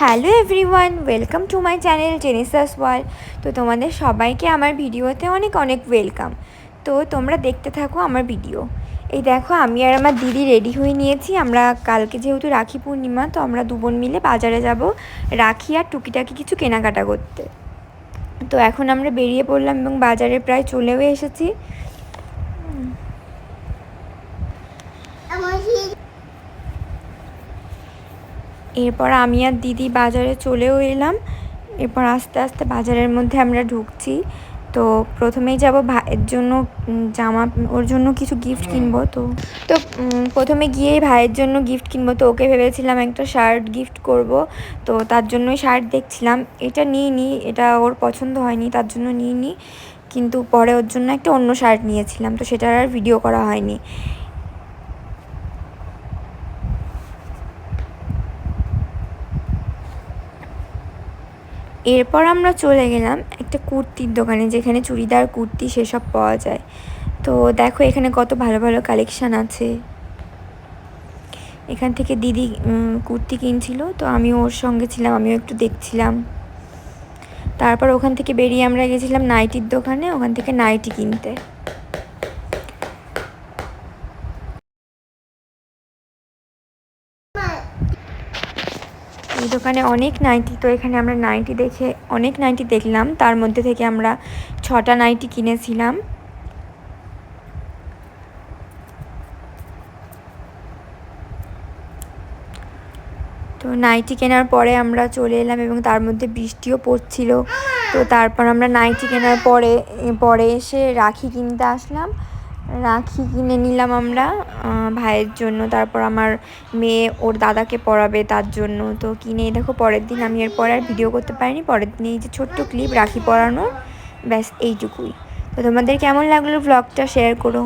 Hello everyone, welcome to my channel Genesis World. তো তোমাদের সবাইকে আমার ভিডিওতে অনেক অনেক ওয়েলকাম। তো তোমরা দেখতে থাকো আমার ভিডিও। এই দেখো, আমি আর আমার দিদি রেডি হয়ে নিয়েছি। আমরা কালকে যেহেতু রাখি পূর্ণিমা, তো আমরা দু বোন মিলে বাজারে যাব রাখি আর টুকিটাকি কিছু কেনাকাটা করতে। তো এখন আমরা বেরিয়ে পড়লাম এবং বাজারে প্রায় চলেও এসেছি। এরপর আমি আর দিদি বাজারে চলেও এলাম। এরপর আস্তে আস্তে বাজারের মধ্যে আমরা ঢুকছি। তো প্রথমেই যাব ভাইয়ের জন্য জামা ওর জন্য কিছু গিফট কিনবো তো। তো প্রথমে গিয়ে ভাইয়ের জন্য গিফট কিনবো তো ওকে ভেবেছিলাম একটা শার্ট গিফট করব। তো তার জন্যই শার্ট দেখছিলাম। এটা নিই নি এটা ওর পছন্দ হয়নি তার জন্য নিই নি। কিন্তু পরে ওর জন্য একটা অন্য শার্ট নিয়েছিলাম। তো সেটার আর ভিডিও করা হয়নি। এরপর আমরা চলে গেলাম একটা কুর্তির দোকানে, যেখানে চুড়িদার, কুর্তি সেসব পাওয়া যায়। তো দেখো এখানে কত ভালো ভালো কালেকশান আছে। এখান থেকে দিদি কুর্তি কিনছিল, তো আমি ওর সঙ্গে ছিলাম, আমিও একটু দেখছিলাম। তারপর ওখান থেকে বেরিয়ে আমরা গেছিলাম নাইটির দোকানে, ওখান থেকে নাইটি কিনতে। এই দোকানে অনেক নাইটি, তো এখানে আমরা নাইটি দেখে, অনেক নাইটি দেখলাম। তার মধ্যে থেকে আমরা ছটা নাইটি কিনেছিলাম। তো নাইটি কেনার পরে আমরা চলে এলাম এবং তার মধ্যে বৃষ্টিও পড়ছিল। তো তারপর আমরা নাইটি কেনার পরে পরে এসে রাখি কিনতে আসলাম। রাখি কিনে নিলাম আমরা ভাইয়ের জন্য। তারপর আমার মেয়ে ওর দাদাকে পড়াবে তার জন্য। তো কিনে, দেখো পরের দিন আমি এরপর আর ভিডিও করতে পারিনি। পরের দিন এই যে ছোট্ট ক্লিপ রাখি পরানো ব্যাস এইটুকুই। তো তোমাদের কেমন লাগল ব্লগটা শেয়ার করো?